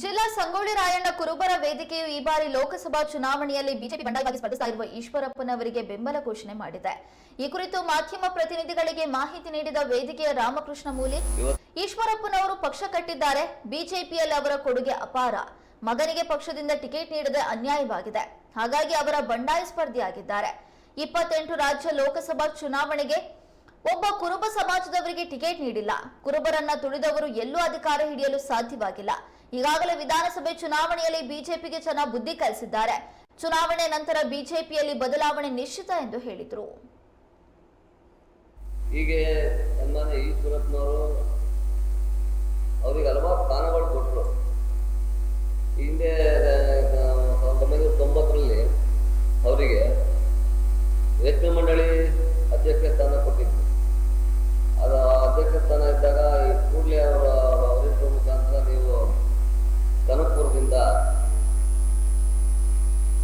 ಜಿಲ್ಲಾ ಸಂಗೊಳ್ಳಿ ರಾಯಣ್ಣ ಕುರುಬರ ವೇದಿಕೆಯು ಈ ಬಾರಿ ಲೋಕಸಭಾ ಚುನಾವಣೆಯಲ್ಲಿ ಬಿಜೆಪಿ ಬಂಡಾಯವಾಗಿ ಸ್ಪರ್ಧಿಸ್ತಾ ಈಶ್ವರಪ್ಪನವರಿಗೆ ಬೆಂಬಲ ಘೋಷಣೆ ಮಾಡಿದೆ. ಈ ಕುರಿತು ಮಾಧ್ಯಮ ಪ್ರತಿನಿಧಿಗಳಿಗೆ ಮಾಹಿತಿ ನೀಡಿದ ವೇದಿಕೆಯ ರಾಮಕೃಷ್ಣ ಮೂಲಿ, ಈಶ್ವರಪ್ಪನವರು ಪಕ್ಷ ಕಟ್ಟಿದ್ದಾರೆ, ಬಿಜೆಪಿಯಲ್ಲಿ ಅವರ ಕೊಡುಗೆ ಅಪಾರ. ಮಗನಿಗೆ ಪಕ್ಷದಿಂದ ಟಿಕೆಟ್ ನೀಡದೆ ಅನ್ಯಾಯವಾಗಿದೆ. ಹಾಗಾಗಿ ಅವರ ಬಂಡಾಯ ಸ್ಪರ್ಧಿಯಾಗಿದ್ದಾರೆ. ಇಪ್ಪತ್ತೆಂಟು ರಾಜ್ಯ ಲೋಕಸಭಾ ಚುನಾವಣೆಗೆ ಒಬ್ಬ ಕುರುಬ ಸಮಾಜದವರಿಗೆ ಟಿಕೆಟ್ ನೀಡಿಲ್ಲ. ಕುರುಬರನ್ನ ತುಳಿದವರು ಎಲ್ಲೂ ಅಧಿಕಾರ ಹಿಡಿಯಲು ಸಾಧ್ಯವಾಗಿಲ್ಲ. ಈಗಾಗಲೇ ವಿಧಾನಸಭೆ ಚುನಾವಣೆಯಲ್ಲಿ ಬಿಜೆಪಿಗೆ ಜನ ಬುದ್ಧಿ ಕಲಿಸಿದ್ದಾರೆ. ಚುನಾವಣೆ ನಂತರ ಬಿಜೆಪಿಯಲ್ಲಿ ಬದಲಾವಣೆ ನಿಶ್ಚಿತ ಎಂದು ಹೇಳಿದರು. ಹೀಗೆ ಅವ್ರಿಗೆ ಹಲವಾರು ಸ್ಥಾನಗಳು ಕೊಟ್ಟರು. ಹಿಂದೆ ಆ, ಸಾವಿರದ ಒಂಬೈನೂರ ತೊಂಬತ್ತರಲ್ಲಿ ಅವರಿಗೆ ರೇಷ್ಮೆ ಮಂಡಳಿ ಅಧ್ಯಕ್ಷ ಸ್ಥಾನ ಕೊಟ್ಟಿದ್ರು ಅದು ಆ ಅಧ್ಯಕ್ಷ ಸ್ಥಾನ ಇದ್ದಾಗ ಈ ಕೂಡಲೇ ಅವರ ವರಿಷ್ಠರ ಮುಖಾಂತರ ನೀವು ಕನಕಪುರದಿಂದ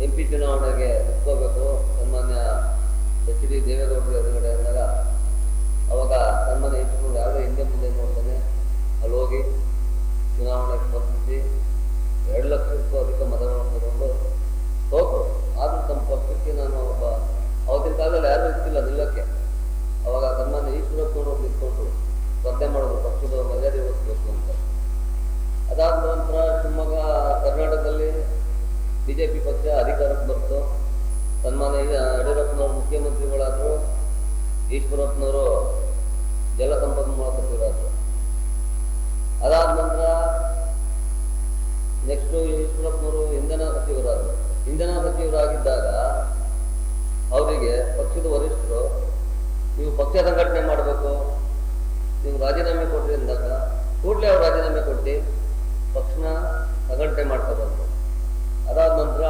ಎಂ ಪಿ ಚುನಾವಣೆಗೆ ನಿಂತ್ಕೋಬೇಕು ಸನ್ಮಾನ್ಯ ಎಚ್ ಡಿ ದೇವೇಗೌಡರು ಎದುರುಗಡೆ ಅಂದಾಗ ಅವಾಗ ಸನ್ಮಾನ್ಯ ಇಟ್ಕೊಂಡು ಯಾವುದೇ ಹಿಂದೆ ಮುಂದೆ ನೋಡ್ತಾನೆ ಅಲ್ಲಿ ಹೋಗಿ ಚುನಾವಣೆ ಸ್ಪರ್ಧಿಸಿ ಎರಡು ಲಕ್ಷಕ್ಕೂ ಅಧಿಕ ಮತಗಳನ್ನು ತಗೊಂಡು ಸೋತು ಆದರೂ ತಮ್ಮ ಪಕ್ಷಕ್ಕೆ ನಾನು ಒಬ್ಬ ಅವತ್ತಿನ ಕಾಲದಲ್ಲಿ ಯಾರೂ ಇರ್ತಿಲ್ಲ ನಿಲ್ಲಕ್ಕೆ ಅವಾಗ ಸನ್ಮಾನ್ಯ ಈಶ್ವರಪ್ಪನವರು ನಿಂತ್ಕೊಂಡು ಸ್ಪರ್ಧೆ ಮಾಡೋದು ಪಕ್ಷದ ಮರ್ಯಾದೆ ಉಳಿಸ್ಬೇಕು ಅಂತ ಅದಾದ ನಂತರ ಶಿವಮೊಗ್ಗ ಕರ್ನಾಟಕದಲ್ಲಿ ಬಿಜೆಪಿ ಪಕ್ಷ ಅಧಿಕಾರಕ್ಕೆ ಬಂತು. ಸನ್ಮಾನ್ಯ ಯಡಿಯೂರಪ್ಪನವರು, ಮುಖ್ಯಮಂತ್ರಿಗಳಾದರು, ಈಶ್ವರಪ್ಪನವರು ಜಲಸಂಪನ್ಮೂಲ ಸಚಿವರಾದರು ಅದಾದ ನಂತರ ನೆಕ್ಸ್ಟು ಈಶ್ವರಪ್ಪನವರು ಇಂಧನ ಸಚಿವರಾದರು. ಇಂಧನ ಸಚಿವರಾಗಿದ್ದಾಗ ಅವರಿಗೆ ಪಕ್ಷದ ವರಿಷ್ಠರು, ನೀವು ಪಕ್ಷ ಸಂಘಟನೆ ಮಾಡಬೇಕು, ನೀವು ರಾಜೀನಾಮೆ ಕೊಡ್ರಿ ಅಂದಾಗ ಕೂಡಲೇ ಅವ್ರು ರಾಜೀನಾಮೆ ಕೊಟ್ಟು ಪಕ್ಷನ ಸಂಘಟನೆ ಮಾಡ್ತಾ ಬಂದರು. ಅದಾದ ನಂತರ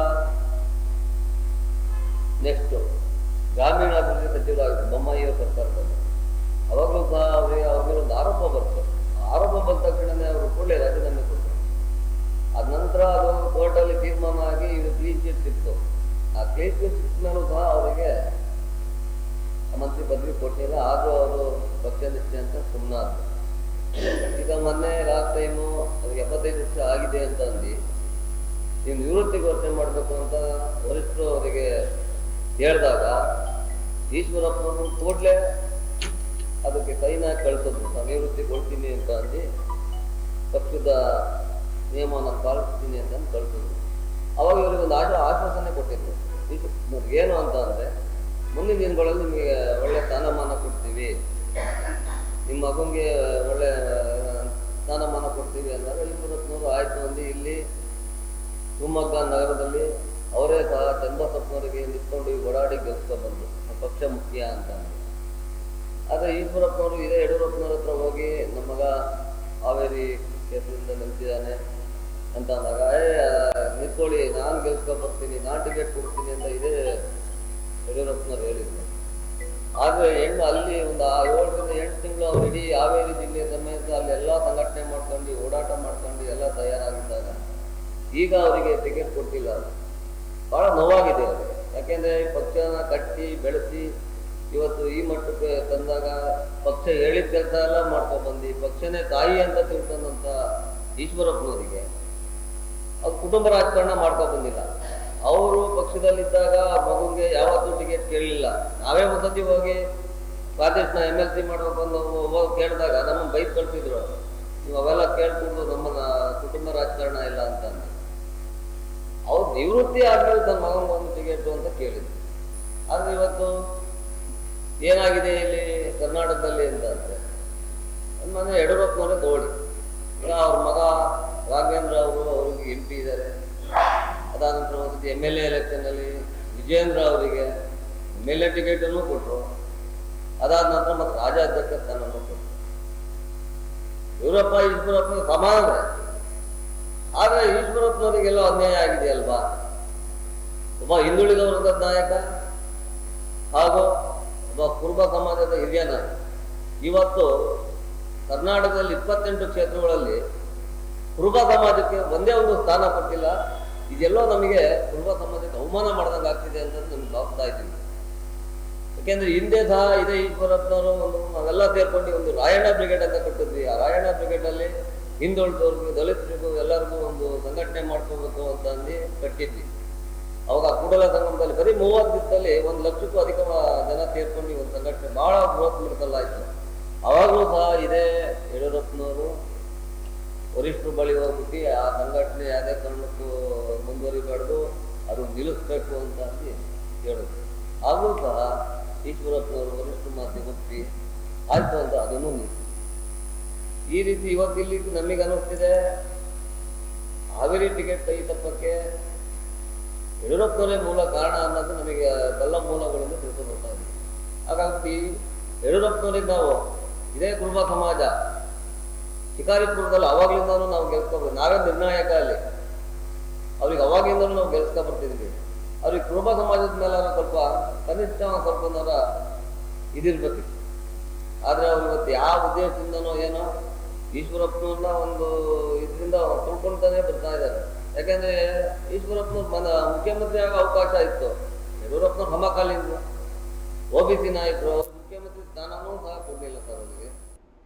ನೆಕ್ಸ್ಟ್ ಗ್ರಾಮೀಣಾಭಿವೃದ್ಧಿ ಸಚಿವರಾಗಿದ್ದರು ಬೊಮ್ಮಾಯಿಯವ್ರ ಬರ್ತಾರೆ ಅವಾಗಲೂ ಸಹ ಅವರಿಗೆ ಅವ್ರಿಗೆ ಒಂದು ಆರೋಪ ಬರ್ತದೆ ಆರೋಪ ಬಂದ ತಕ್ಷಣನೇ ಅವರು ಕೂಡಲೇ ರಾಜೀನಾಮೆ ಕೊಟ್ಟರು. ಅದ ನಂತರ ಅದು ಕೋರ್ಟಲ್ಲಿ ತೀರ್ಮಾನ ಆಗಿ ಇದು ಕ್ಲೀನ್ ಚಿಟ್ ಸಿಕ್ತು. ಆ ಕ್ಲೀನ್ ಚಿಟ್ ಸಿಕ್ಕ ಮೇಲೂ ಸಹ ಅವರಿಗೆ ಮಂತ್ರಿ ಪದವಿ ಕೊಟ್ಟಿಲ್ಲ. ಆದರೂ ಅವರು ಪಕ್ಷ ನಿಷ್ಠೆ ಅಂತ ಸುಮ್ಮನಾದ್ರು ಈಗ ಮೊನ್ನೆ ಲಾಸ್ಟ್ ಟೈಮು ಅವ್ರಿಗೆ ಎಪ್ಪತ್ತೈದು ವರ್ಷ ಆಗಿದೆ ಅಂತ ಅಂದು ನೀವು ನಿವೃತ್ತಿ ಘೋಷಣೆ ಮಾಡಬೇಕು ಅಂತ ವರಿಷ್ಠರು ಅವರಿಗೆ ಹೇಳಿದಾಗ ಈಶ್ವರಪ್ಪನವರು ಕೂಡಲೇ ಅದಕ್ಕೆ ಕೈನ ಕಳಿಸೋದು ನಿವೃತ್ತಿ ಕೊಡ್ತೀನಿ ಅಂತ ಅಂದು, ಪಕ್ಷದ ನಿಯಮವನ್ನು ಪಾಲಿಸ್ತೀನಿ ಅಂತ ಕಳಿಸಿದ್ರು ಅವಾಗ ಇವರಿಗೆ ಒಂದು ಆಶ್ರ ಆಶ್ವಾಸನೆ ಕೊಟ್ಟಿದ್ರು. ಏನು ಅಂತ ಅಂದರೆ, ಮುಂದಿನ ದಿನಗಳಲ್ಲಿ ನಿಮಗೆ ಒಳ್ಳೆ ಸ್ಥಾನಮಾನ ಕೊಡ್ತೀವಿ. ನಿಮ್ಮ ಮಗನಿಗೆ ಒಳ್ಳೆ, ಸ್ಥಾನಮಾನ ಕೊಡ್ತೀವಿ ಅಂದಾಗ ಈಶ್ವರಪ್ಪನವರು ಆಯಿತು ಅಂದು, ಇಲ್ಲಿ ಶಿವಮೊಗ್ಗ ನಗರದಲ್ಲಿ ಅವರೇ ಸಹ ಚನ್ನಬಸಪ್ಪನವರಿಗೆ ನಿಂತ್ಕೊಂಡು ಓಡಾಡಿ ಗೆಲ್ಸ್ಕೊ ಬಂದ್ರು ಪಕ್ಷ ಮುಖ್ಯ ಅಂತ. ಆದರೆ ಈಶ್ವರಪ್ಪನವರು ಇದೇ ಯಡಿಯೂರಪ್ಪನವ್ರ ಹತ್ರ ಹೋಗಿ ನಮ್ಮಗ ಮಗ ಹಾವೇರಿ ಕ್ಷೇತ್ರದಿಂದ ನಿಂತಿದ್ದಾನೆ ಅಂತ ಅಂದಾಗ, ಏ ನಿಂತ್ಕೊಳ್ಳಿ, ನಾನು ಗೆಲ್ಸ್ಕೊಂಡು ಬರ್ತೀನಿ ನಾನು ಟಿಕೆಟ್ ಕೊಡ್ತೀನಿ ಅಂತ ಇದೇ ಯಡಿಯೂರಪ್ಪನವ್ರು ಹೇಳಿದ್ರು ಆದರೆ ಹೆಣ್ಣು ಅಲ್ಲಿ ಒಂದು ಏಳರಿಂದ ಎಂಟು ತಿಂಗಳು ಅವ್ರು ಇಡೀ ಹಾವೇರಿ ಜಿಲ್ಲೆ ಸಮೇತ ಎಲ್ಲ ಸಂಘಟನೆ ಮಾಡ್ಕೊಂಡು, ಓಡಾಟ ಮಾಡ್ಕೊಂಡು ಎಲ್ಲ ತಯಾರಾಗಿದ್ದಾಗ ಈಗ ಅವರಿಗೆ ಟಿಕೆಟ್ ಕೊಟ್ಟಿಲ್ಲ ಬಹಳ ನೋವಾಗಿದೆ ಅವ್ರಿಗೆ ಯಾಕೆಂದ್ರೆ ಪಕ್ಷನ ಕಟ್ಟಿ, ಬೆಳೆಸಿ, ಇವತ್ತು ಈ ಮಟ್ಟಕ್ಕೆ ತಂದಾಗ ಪಕ್ಷ ಹೇಳಿದ ಕೆಲಸ ಎಲ್ಲ ಮಾಡ್ಕೊಂಡು ಬಂದು ಪಕ್ಷನೇ ತಾಯಿ ಅಂತ ತಿಳ್ಕೊಂಡಂತ ಈಶ್ವರಪ್ಪನವರಿಗೆ ಅದು ಕುಟುಂಬ ರಾಜಕಾರಣ ಮಾಡ್ಕೊಂಡು ಬಂದಿಲ್ಲ. ಅವರು ಪಕ್ಷದಲ್ಲಿದ್ದಾಗ ಆ ಮಗುಗೆ ಯಾವತ್ತೂ ಟಿಕೆಟ್ ಕೇಳಲಿಲ್ಲ. ನಾವೇ ಒಂದ್ಸತಿ ಹೋಗಿ ಪ್ರಾದೇಶನ ಎಂ ಎಲ್ ಸಿ ಮಾಡ್ಬೇಕು ಅಂತ ಹೋಗಿ ಕೇಳಿದಾಗ ನಮ್ಮನ್ನು ಬೈಕ್ ಕಳ್ಸಿದ್ರು ನೀವು ಅವೆಲ್ಲ ಕೇಳ್ಕೊಂಡು ನಮ್ಮನ್ನ ಕುಟುಂಬ ರಾಜಕಾರಣ ಇಲ್ಲ ಅಂತ ನಿವೃತ್ತಿ ಆದ್ಮೇಲೆ ತನ್ನ ಮಗನ ಒಂದು ಟಿಕೆಟ್ ಅಂತ ಕೇಳಿದ್ರು. ಆದ್ರೆ ಇವತ್ತು ಏನಾಗಿದೆ ಇಲ್ಲಿ ಕರ್ನಾಟಕದಲ್ಲಿ ಅಂತ ಅಂದ್ರೆ ಯಡಿಯೂರಪ್ಪನವರೇ ತೋಳಿ ಈಗ ಅವ್ರ ಮಗ ರಾಘವೇಂದ್ರ ಅವರು ಅವ್ರಿಗೆ ಎಂ ಪಿ ಇದ್ದಾರೆ. ಅದಾದ ನಂತರ ಒಂದ್ಸತಿ ಎಂ ಎಲ್ ಎ ಎಲೆಕ್ಷನ್ ಅಲ್ಲಿ ವಿಜೇಂದ್ರ ಅವರಿಗೆ ಎಂ ಎಲ್ ಎ ಟಿಕೆಟನ್ನು ಕೊಟ್ಟರು ಅದಾದ ನಂತರ ಮತ್ತೆ ರಾಜ್ಯಾಧ್ಯಕ್ಷ ಸ್ಥಾನವನ್ನು ಕೊಟ್ಟರು ಯೂರಪ್ಪ ಈಶ್ವರಪ್ಪ ಸಮಾನ ಆದ್ರೆ ಈಶ್ವರಪ್ಪನವರಿಗೆಲ್ಲ ಅನ್ಯಾಯ ಆಗಿದೆ ಅಲ್ವಾ ಒಬ್ಬ ಹಿಂದುಳಿದ ವರ್ಗದ ನಾಯಕ ಹಾಗೂ ಒಬ್ಬ ಕುರುಬ ಸಮಾಜದ ಹಿರಿಯ ನಾಯಕ. ಇವತ್ತು ಕರ್ನಾಟಕದಲ್ಲಿ ಇಪ್ಪತ್ತೆಂಟು ಕ್ಷೇತ್ರಗಳಲ್ಲಿ ಕುರುಬ ಸಮಾಜಕ್ಕೆ ಒಂದೇ ಒಂದು ಸ್ಥಾನ ಕೊಟ್ಟಿಲ್ಲ. ಇದೆಲ್ಲೋ ನಮಗೆ ಕುರುಬ ಸಮಾಜಕ್ಕೆ ಅವಮಾನ ಮಾಡಿದಂಗೆ ಆಗ್ತಿದೆ ಅಂತ ನಮ್ಗೆ ಭಾವಿಸ್ತಾ ಇದ್ದೀನಿ. ಯಾಕೆಂದ್ರೆ ಹಿಂದೆ ಸಹ ಇದೇ ಈಶ್ವರತ್ನವರು ಒಂದು ನಾವೆಲ್ಲ ಸೇರ್ಕೊಂಡು ಒಂದು ರಾಯಣ್ಣ ಬ್ರಿಗೇಡ್ ಅಂತ ಕಟ್ಟಿದ್ವಿ ಆ ರಾಯಣ್ಣ ಬ್ರಿಗೇಡ್ ಅಲ್ಲಿ ಹಿಂದುಳಿದವ್ರಿಗೆ ದಲಿತರಿಗೂ ಎಲ್ಲರಿಗೂ ಒಂದು ಸಂಘಟನೆ ಮಾಡ್ಕೋಬೇಕು ಅಂತ ಅಂದು ಕಟ್ಟಿದ್ವಿ. ಅವಾಗ ಕೂಡಲ ಸಂಗಮದಲ್ಲಿ ಬರೀ ಮೂವತ್ತು ದಿವಸದಲ್ಲಿ ಒಂದು ಲಕ್ಷಕ್ಕೂ ಅಧಿಕ ಜನ ಸೇರ್ಕೊಂಡು ಒಂದು ಸಂಘಟನೆ ಬಹಳ ಬೃಹತ್ ಮಟ್ಟದಲ್ಲಿ ಆಯ್ತು. ಅವಾಗಲೂ ಸಹ ಇದೇ ಯಡಿಯೂರಪ್ಪನವರು, ವರಿಷ್ಠರು ಬಳಿ ಹೋಗ್ಬಿಟ್ಟು ಆ ಸಂಘಟನೆ ಯಾವುದೇ ಕಾರಣಕ್ಕೂ ಮುಂದುವರಿಬಾರ್ದು ಅದು ನಿಲ್ಲಿಸ್ಬೇಕು ಅಂತ ಅಂದು ಹೇಳಿದ್ರು. ಆಗಲೂ ಸಹ ಈಶ್ವರಪ್ಪನವರು ವರಿಷ್ಠರು ಮಾತಿಗೆ ಒಪ್ಪಿ ಆಯ್ತು ಅಂತ ಅದನ್ನು ನಿಲ್ಲಿಸಿ ಈ ರೀತಿ ಇವತ್ತು ಇಲ್ಲಿ ನಮಗೆ ಅನ್ನಿಸ್ತಿದೆ. ಹಾವೇರಿ ಟಿಕೆಟ್ ಕೈ ತಪ್ಪಕ್ಕೆ ಯಡಿಯೂರಪ್ಪನೇ ಮೂಲ ಕಾರಣ ಅನ್ನೋದು ನಮಗೆ ಬಲ್ಲ ಮೂಲಗಳಿಂದ ತಿಳಿದು ಬರ್ತಾ ಹಾಗಾಗಿ ಯಡಿಯೂರಪ್ಪನವರಿಗೆ ನಾವು ಇದೇ ಕುರುಬ ಸಮಾಜ. ಶಿಕಾರಿಪುರದಲ್ಲಿ ಅವಾಗ್ಲಿಂದನೂ ನಾವು ಗೆಲ್ಸ್ಕೊಬೋದು ನಾವೇ ನಿರ್ಣಾಯಕ ಅಲ್ಲಿ. ಅವ್ರಿಗೆ ಅವಾಗಿಂದನೂ ನಾವು ಗೆಲ್ಸ್ಕೊ ಬರ್ತಿದ್ವಿ. ಅವ್ರಿಗೆ ಕುರುಬ ಸಮಾಜದ ಮೇಲೆ ಸ್ವಲ್ಪ ಕನಿಷ್ಠ ಸ್ವಲ್ಪ ಇದಿರ್ಬೇಕು. ಆದ್ರೆ ಅವ್ರು ಇವತ್ತು ಯಾವ ಉದ್ದೇಶದಿಂದನೋ ಏನೋ ಈಶ್ವರಪ್ಪನವ್ರನ್ನ ಒಂದು ಇದರಿಂದ ತಿಳ್ಕೊಂತಾನೆ ಬರ್ತಾ ಇದ್ದಾರೆ. ಯಾಕಂದ್ರೆ ಈಶ್ವರಪ್ಪನವ್ರ ಮನ ಮುಖ್ಯಮಂತ್ರಿ ಆಗೋ ಅವಕಾಶ ಇತ್ತು. ಯಡಿಯೂರಪ್ಪನವ್ರ ಸಮಕಾಲೀನ ಒ ಬಿ ಸಿ ನಾಯಕರು ಮುಖ್ಯಮಂತ್ರಿ ಸ್ಥಾನನೂ ಸಹ ಕೊಡಲಿಲ್ಲ ಸರ್ ಅವರಿಗೆ.